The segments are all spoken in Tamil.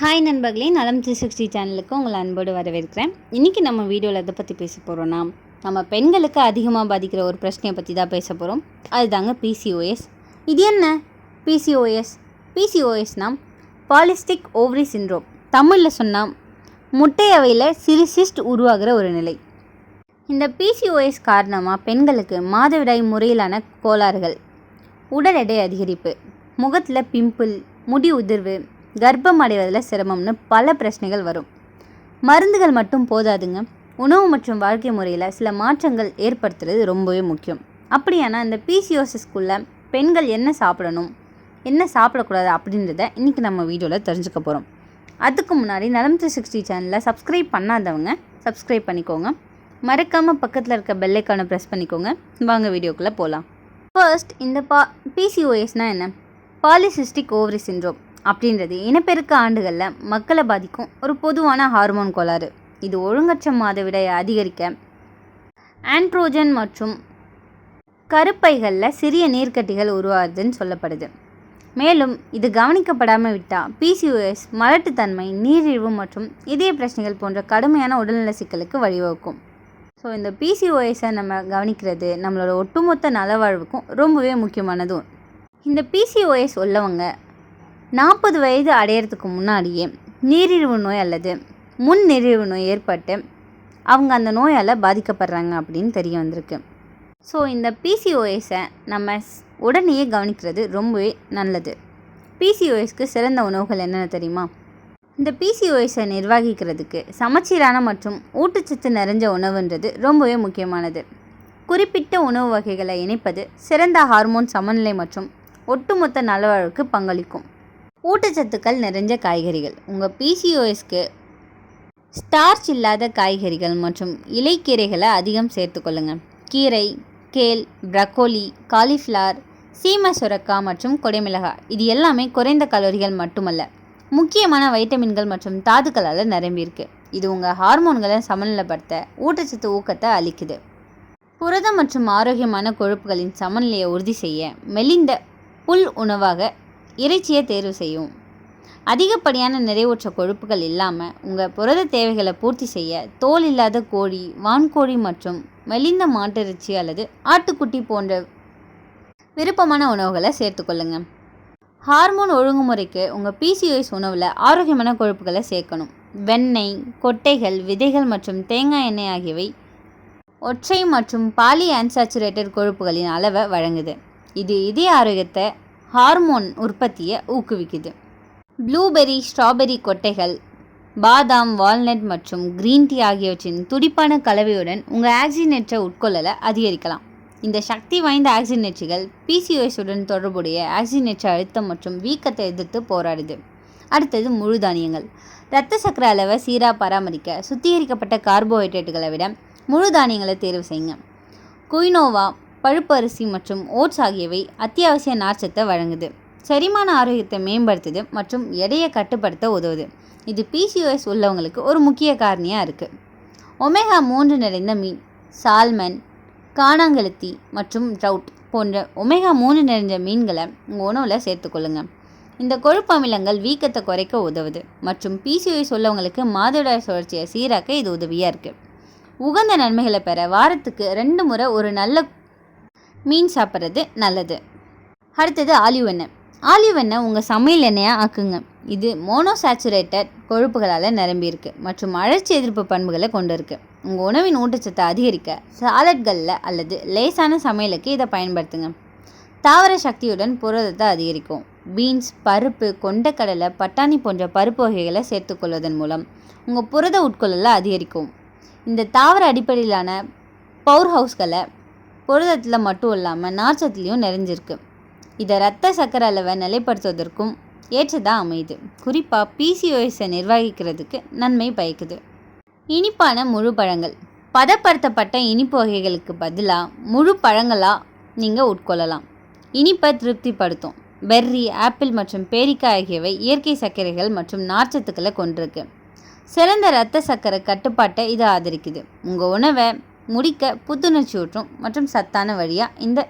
ஹாய் நண்பர்களே நலம் த்ரீ சிக்ஸ்டி சேனலுக்கு உங்களை அன்போடு வரவேற்கிறேன். இன்றைக்கி நம்ம வீடியோவில் எதை பற்றி பேச போகிறோன்னா நம்ம பெண்களுக்கு அதிகமாக பாதிக்கிற ஒரு பிரச்சனையை பற்றி தான் பேச போகிறோம் அதுதாங்க பிசிஓஎஸ் இது என்ன? பிசிஓஎஸ் பிசிஓஎஸ்னால் பாலிஸ்டிக் ஓவரி சின்ரோம் தமிழில் சொன்னால் முட்டையவையில் சிறுசிஸ்ட் சிறு சிஸ்ட் உருவாகிற ஒரு நிலை. இந்த பிசிஓஎஸ் காரணமாக பெண்களுக்கு மாதவிடாய் முறையிலான கோளாறுகள். உடல் எடை அதிகரிப்பு முகத்தில் பிம்பிள் முடி உதிர்வு கர்ப்பம் அடைவதில் சிரமம்னு பல பிரச்சனைகள் வரும். மருந்துகள் மட்டும் போதாதுங்க. உணவு மற்றும் வாழ்க்கை முறையில் சில மாற்றங்கள் ஏற்படுத்துறது ரொம்பவே முக்கியம். அப்படியானா இந்த பிசிஓசிஸ்குள்ள பெண்கள் என்ன சாப்பிடணும் என்ன சாப்பிடக்கூடாது அப்படின்றத இன்றைக்கி நம்ம வீடியோவில் தெரிஞ்சுக்க போகிறோம் அதுக்கு முன்னாடி நலம் த்ரீ சிக்ஸ்டி சேனலில் சப்ஸ்கிரைப் பண்ணாதவங்க சப்ஸ்கிரைப் பண்ணிக்கோங்க. மறக்காமல் பக்கத்தில் இருக்க பெல்லைக்கான ப்ரெஸ் பண்ணிக்கோங்க. வாங்க வீடியோக்குள்ளே போகலாம் ஃபர்ஸ்ட் இந்த பா பிசிஓஎஸ்னால் என்ன? பாலிசிஸ்டிக் ஓவரி சின்ரோம் அப்படின்றது இனப்பெருக்க ஆண்டுகளில் மக்களை பாதிக்கும் ஒரு பொதுவான ஹார்மோன் கோளாறு. இது ஒழுங்கற்ற மாதவிடாயை அதிகரிக்க ஆண்ட்ரோஜன் மற்றும் கருப்பைகளில் சிறிய நீர்க்கட்டிகள் உருவாகுதுன்னு சொல்லப்படுது. மேலும் இது கவனிக்கப்படாமல் விட்டால் பிசிஓஎஸ் மலட்டுத்தன்மை நீரிழிவு மற்றும் இதய பிரச்சனைகள் போன்ற கடுமையான உடல்நல சிக்கலுக்கு வழிவகுக்கும். ஸோ இந்த பிசிஓஎஸை நம்ம கவனிக்கிறது நம்மளோட ஒட்டுமொத்த நலவாழ்வுக்கும் ரொம்பவே முக்கியமானதும். இந்த பிசிஓஎஸ் உள்ளவங்க நாற்பது வயது அடையிறதுக்கு முன்னாடியே நீரிழிவு நோய் அல்லது முன் நீரிழிவு நோய் ஏற்பட்டு அவங்க அந்த நோயால் பாதிக்கப்படுறாங்க அப்படின்னு தெரிய வந்திருக்கு. ஸோ இந்த பிசிஓஎஸை நம்ம ஸ்- உடனேயே கவனிக்கிறது ரொம்பவே நல்லது. பிசிஓஎஸ்க்கு சிறந்த உணவுகள் என்னென்ன தெரியுமா? இந்த பிசிஓஎஸை நிர்வகிக்கிறதுக்கு சமச்சீரான மற்றும் ஊட்டச்சத்து நிறைஞ்ச உணவுன்றது ரொம்பவே முக்கியமானது. குறிப்பிட்ட உணவு வகைகளை இணைப்பது சிறந்த ஹார்மோன் சமநிலை மற்றும் ஒட்டுமொத்த நலவாழ்வுக்கு பங்களிக்கும். ஊட்டச்சத்துக்கள் நிறைஞ்ச காய்கறிகள். உங்கள் பிசிஓஎஸ்க்கு ஸ்டார்ச் இல்லாத காய்கறிகள் மற்றும் இலைக்கீரைகளை அதிகம் சேர்த்துக்கொள்ளுங்கள் கீரை கேல் ப்ரக்கோலி காலிஃப்ளவர் சீம சுரக்கா மற்றும் கொடைமிளகாய். இது எல்லாமே குறைந்த கலோரிகள் மட்டுமல்ல. முக்கியமான வைட்டமின்கள் மற்றும் தாதுக்களால் நிரம்பியிருக்கு இது உங்கள் ஹார்மோன்களை சமநிலைப்படுத்த ஊட்டச்சத்து ஊக்கத்தை அளிக்குது. புரதம் மற்றும் ஆரோக்கியமான கொழுப்புகளின் சமநிலையை உறுதி செய்ய மெலிந்த புல் உணவாக இறைச்சியை தேர்வு செய்யும். அதிகப்படியான நிறைவுற்ற கொழுப்புகள் இல்லாமல் உங்கள் புரத தேவைகளை பூர்த்தி செய்ய தோல் இல்லாத கோழி வான்கோழி மற்றும் மெலிந்த மாட்டிறைச்சி அல்லது ஆட்டுக்குட்டி போன்ற விருப்பமான உணவுகளை சேர்த்துக்கொள்ளுங்க ஹார்மோன் ஒழுங்குமுறைக்கு உங்கள் பிசிஓஎஸ் உணவில் ஆரோக்கியமான கொழுப்புகளை சேர்க்கணும். வெண்ணெய் கொட்டைகள் விதைகள் மற்றும் தேங்காய் எண்ணெய் ஆகியவை ஒற்றை மற்றும் பாலி அன்சாச்சுரேட்டட் கொழுப்புகளின் அளவை வழங்குது. இது இதய ஆரோக்கியத்தை ஹார்மோன் உற்பத்தியை ஊக்குவிக்குது. ப்ளூபெர்ரி ஸ்ட்ராபெர்ரி கொட்டைகள் பாதாம் வால்நட் மற்றும் கிரீன் டீ ஆகியவற்றின் துடிப்பான கலவையுடன் உங்கள் ஆக்சிஜனேற்ற உட்கொள்ளலை அதிகரிக்கலாம். இந்த சக்தி வாய்ந்த ஆக்சிஜனேற்றிகள் பிசிஓஎஸுடன் உடன் தொடர்புடைய ஆக்சிஜனேற்ற அழுத்தம் மற்றும் வீக்கத்தை எதிர்த்து போராடுது. அடுத்தது முழு தானியங்கள். இரத்த சக்கர அளவை சீராக பராமரிக்க சுத்திகரிக்கப்பட்ட கார்போஹைட்ரேட்டுகளை விட முழு தானியங்களை தேர்வு செய்யுங்க. குயினோவா பழுப்பு அரிசி மற்றும் ஓட்ஸ் ஆகியவை அத்தியாவசிய நார்ச்சத்தை வழங்குது. செரிமான ஆரோக்கியத்தை மேம்படுத்துது மற்றும் எடையை கட்டுப்படுத்த உதவுது. இது பிசிஓஎஸ் உள்ளவங்களுக்கு ஒரு முக்கிய காரணியாக இருக்குது ஒமேகா மூன்று நிறைந்த மீன் சால்மன் காணாங்கழுத்தி மற்றும் ட்ரவுட் போன்ற ஒமேகா மூணு நிறைஞ்ச மீன்களை உங்கள் உணவில் சேர்த்துக்கொள்ளுங்க. இந்த கொழுப்பு அமிலங்கள் வீக்கத்தை குறைக்க உதவுது மற்றும் பிசிஓஎஸ் உள்ளவங்களுக்கு மாதவிடாய் சுழற்சியை சீராக்க இது உதவியாக இருக்குது உகந்த நன்மைகளை பெற வாரத்துக்கு ரெண்டு முறை ஒரு நல்ல மீன் சாப்பிட்றது நல்லது. அடுத்தது ஆலிவ் எண்ணெய். ஆலிவ் எண்ணெய் உங்கள் சமையல் எண்ணெயாக ஆக்குங்க. இது மோனோசாச்சுரேட்டட் கொழுப்புகளால் நிரம்பியிருக்கு மற்றும் அழற்சி எதிர்ப்பு பண்புகளை கொண்டுருக்கு உங்கள் உணவின் ஊட்டச்சத்தை அதிகரிக்க சாலட்களில் அல்லது லேசான சமையலுக்கு இதை பயன்படுத்துங்க. தாவர சக்தியுடன் புரதத்தை அதிகரிக்கும். பீன்ஸ் பருப்பு கொண்டக்கடலை பட்டாணி போன்ற பருப்பு வகைகளை சேர்த்துக்கொள்வதன் மூலம் உங்கள் புரத உட்கொள்ளலை அதிகரிக்கும். இந்த தாவர அடிப்படையிலான பவர் ஹவுஸ்களை புரதத்தில் மட்டும் இல்லாமல் நார்ச்சத்துலேயும் நிறைஞ்சிருக்கு. இதை ரத்த சக்கர அளவை நிலைப்படுத்துவதற்கும் ஏற்றதாக அமையுது. குறிப்பாக பிசிஓஎஸை நிர்வகிக்கிறதுக்கு நன்மை பயக்குது. இனிப்பான முழு பழங்கள். பதப்படுத்தப்பட்ட இனிப்பு வகைகளுக்கு பதிலாக முழு பழங்களாக நீங்கள் உட்கொள்ளலாம். இனிப்பை திருப்திப்படுத்தும். பெர்ரி ஆப்பிள் மற்றும் பேரிக்காய் ஆகியவை இயற்கை சர்க்கரைகள் மற்றும் நார்ச்சத்துக்களை கொண்டிருக்கு. சிறந்த இரத்த சர்க்கரை கட்டுப்பாட்டை இது ஆதரிக்குது. உங்கள் உணவை முடிக்க புத்துணர்ச்சியூட்டும் மற்றும் சத்தான வழியாக இந்த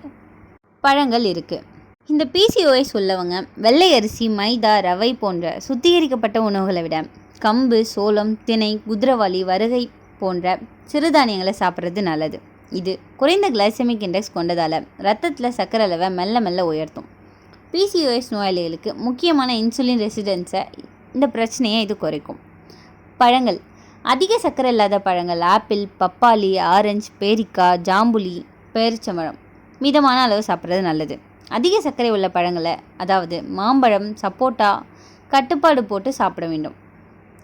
பழங்கள் இருக்குது இந்த பிசிஓஎஸ் உள்ளவங்க வெள்ளை அரிசி மைதா ரவை போன்ற சுத்திகரிக்கப்பட்ட உணவுகளை விட கம்பு சோளம் திணை குதிரவாளி வருகை போன்ற சிறுதானியங்களை சாப்பிட்றது நல்லது. இது குறைந்த கிளைசமிக் இண்டெக்ஸ் கொண்டதால் ரத்தத்தில் சர்க்கரை அளவை மெல்ல மெல்ல உயர்த்தும். பிசிஓஎஸ் நோயாளிகளுக்கு முக்கியமான இன்சுலின் ரெசிடென்ஸை இந்த பிரச்சனையை இது குறைக்கும். பழங்கள் அதிக சர்க்கரை இல்லாத பழங்கள் ஆப்பிள் பப்பாளி ஆரஞ்சு பேரிக்காய் ஜாம்புலி பேரிச்சம்பழம். மிதமான அளவு சாப்பிட்றது நல்லது. அதிக சர்க்கரை உள்ள பழங்களை அதாவது மாம்பழம் சப்போட்டா கட்டுப்பாடு போட்டு சாப்பிட வேண்டும்.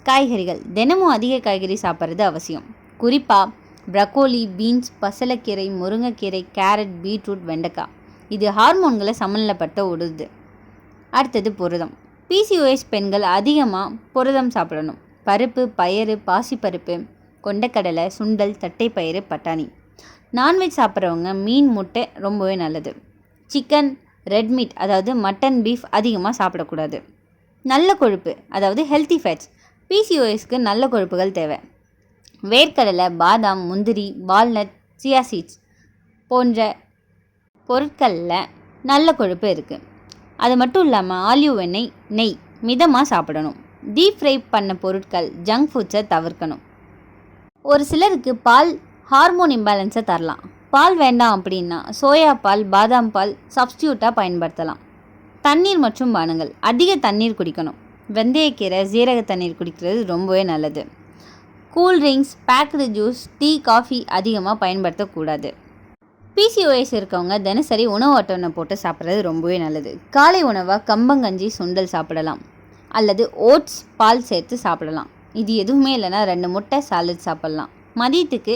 காய்கறிகள். தினமும் அதிக காய்கறி சாப்பிட்றது அவசியம். குறிப்பாக ப்ரக்கோலி பீன்ஸ் பசலைக்கீரை முருங்கைக்கீரை கேரட் பீட்ரூட் வெண்டைக்காய். இது ஹார்மோன்களை சமநிலைப்படுத்த உடுது அடுத்தது புரதம். பிசிஓஎஸ் பெண்கள் அதிகமாக புரதம் சாப்பிடணும். பருப்பு பயறு பாசிப்பருப்பு கொண்டக்கடலை சுண்டல் தட்டைப்பயிறு பட்டாணி. நான்வெஜ் சாப்பிட்றவங்க மீன் முட்டை ரொம்பவே நல்லது. சிக்கன் ரெட் மீட் அதாவது மட்டன் பீஃப் அதிகமாக சாப்பிடக்கூடாது. நல்ல கொழுப்பு அதாவது ஹெல்த்தி ஃபேட்ஸ். பிசிஓஎஸ்க்கு நல்ல கொழுப்புகள் தேவை. வேர்க்கடலை பாதாம் முந்திரி வால்நட் சியா சீட்ஸ் போன்ற பொருட்களில் நல்ல கொழுப்பு இருக்குது அது மட்டும் இல்லாமல் ஆலிவ் எண்ணெய் நெய் மிதமாக சாப்பிடணும். டீப் ஃப்ரை பண்ண பொருட்கள் ஜங்க் ஃபுட்ஸை தவிர்க்கணும். ஒரு சிலருக்கு பால் ஹார்மோன் இம்பேலன்ஸை தரலாம். பால் வேண்டாம் அப்படின்னா சோயா பால் பாதாம் பால் சப்ஸ்டியூட்டாக பயன்படுத்தலாம். தண்ணீர் மற்றும் பானங்கள். அதிக தண்ணீர் குடிக்கணும். வெந்தயக்கீரை ஜீரக தண்ணீர் குடிக்கிறது ரொம்பவே நல்லது. Cool drinks packed juice tea coffee அதிகமாக பயன்படுத்தக்கூடாது. பிசிஓஎஸ் இருக்கவங்க தினசரி உணவு அட்டவணை போட்டு சாப்பிட்றது ரொம்பவே நல்லது. காலை உணவாக கம்பங்கஞ்சி சுண்டல் சாப்பிடலாம். அல்லது ஓட்ஸ் பால் சேர்த்து சாப்பிடலாம். இது எதுவுமே இல்லைன்னா ரெண்டு முட்டை சாலட் சாப்பிட்லாம். மதியத்துக்கு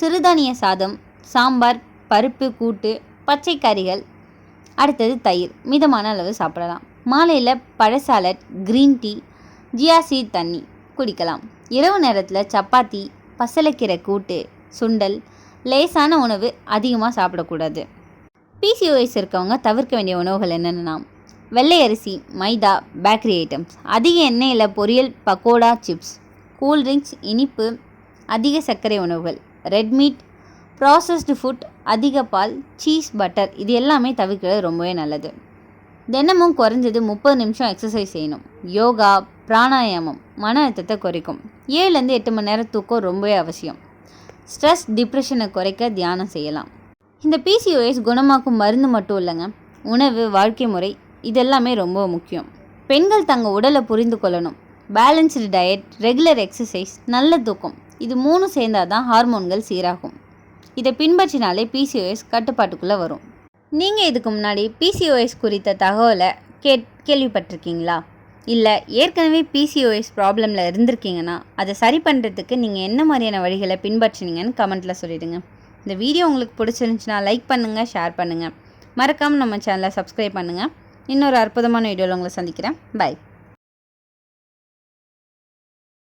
சிறுதானிய சாதம் சாம்பார் பருப்பு கூட்டு பச்சை கறிகள் அடுத்தது தயிர். மிதமான அளவு சாப்பிடலாம். மாலையில் பழ சாலட் க்ரீன் டீ ஜியாசி தண்ணி குடிக்கலாம். இரவு நேரத்தில் சப்பாத்தி பசலைக்கீரை கூட்டு சுண்டல் லேசான உணவு அதிகமாக சாப்பிடக்கூடாது. பிசிஓஎஸ் இருக்கவங்க தவிர்க்க வேண்டிய உணவுகள் என்னென்னா வெள்ளை அரிசி மைதா பேக்கரி ஐட்டம்ஸ். அதிக எண்ணெயில் பொரியல் பக்கோடா சிப்ஸ். கூல்ட்ரிங்க்ஸ் இனிப்பு அதிக சர்க்கரை உணவுகள். ரெட் மீட் ப்ராசஸ்டு ஃபுட் அதிக பால் சீஸ் பட்டர். இது எல்லாமே தவிர்க்கிறது ரொம்பவே நல்லது. தினமும் குறைஞ்சது முப்பது நிமிஷம் எக்ஸசைஸ் செய்யணும். யோகா பிராணாயாமம் மன அழுத்தத்தை குறைக்கும். ஏழுலேருந்து எட்டு மணி நேரம் தூக்கம் ரொம்பவே அவசியம். ஸ்ட்ரெஸ் டிப்ரெஷனை குறைக்க தியானம் செய்யலாம். இந்த பிசிஓஎஸ் குணமாக்கும் மருந்து மட்டும் இல்லைங்க. உணவு வாழ்க்கை முறை இதெல்லாமே ரொம்ப முக்கியம். பெண்கள் தங்கள் உடலை புரிந்து கொள்ளணும். பேலன்ஸ்டு டயட் ரெகுலர் எக்ஸசைஸ் நல்ல தூக்கம். இது மூணு சேர்ந்தால் தான் ஹார்மோன்கள் சீராகும். இதை பின்பற்றினாலே பிசிஓஎஸ் கட்டுப்பாட்டுக்குள்ளே வரும். நீங்கள் இதுக்கு முன்னாடி பிசிஓஎஸ் குறித்த தகவலை கேட் கேள்விப்பட்டிருக்கீங்களா? இல்லை ஏற்கனவே பிசிஓஎஸ் ப்ராப்ளமில் இருந்திருக்கீங்கன்னா அதை சரி பண்ணுறதுக்கு நீங்கள் என்ன மாதிரியான வழிகளை பின்பற்றினீங்கன்னு கமெண்ட்டில் சொல்லிடுங்க. இந்த வீடியோ உங்களுக்கு பிடிச்சிருந்துச்சுன்னா லைக் பண்ணுங்கள் ஷேர் பண்ணுங்கள் மறக்காமல் நம்ம சேனலை சப்ஸ்கிரைப் பண்ணுங்கள் இன்னொரு அற்புதமான வீடியோவில் உங்களை சந்திக்கிறேன். பை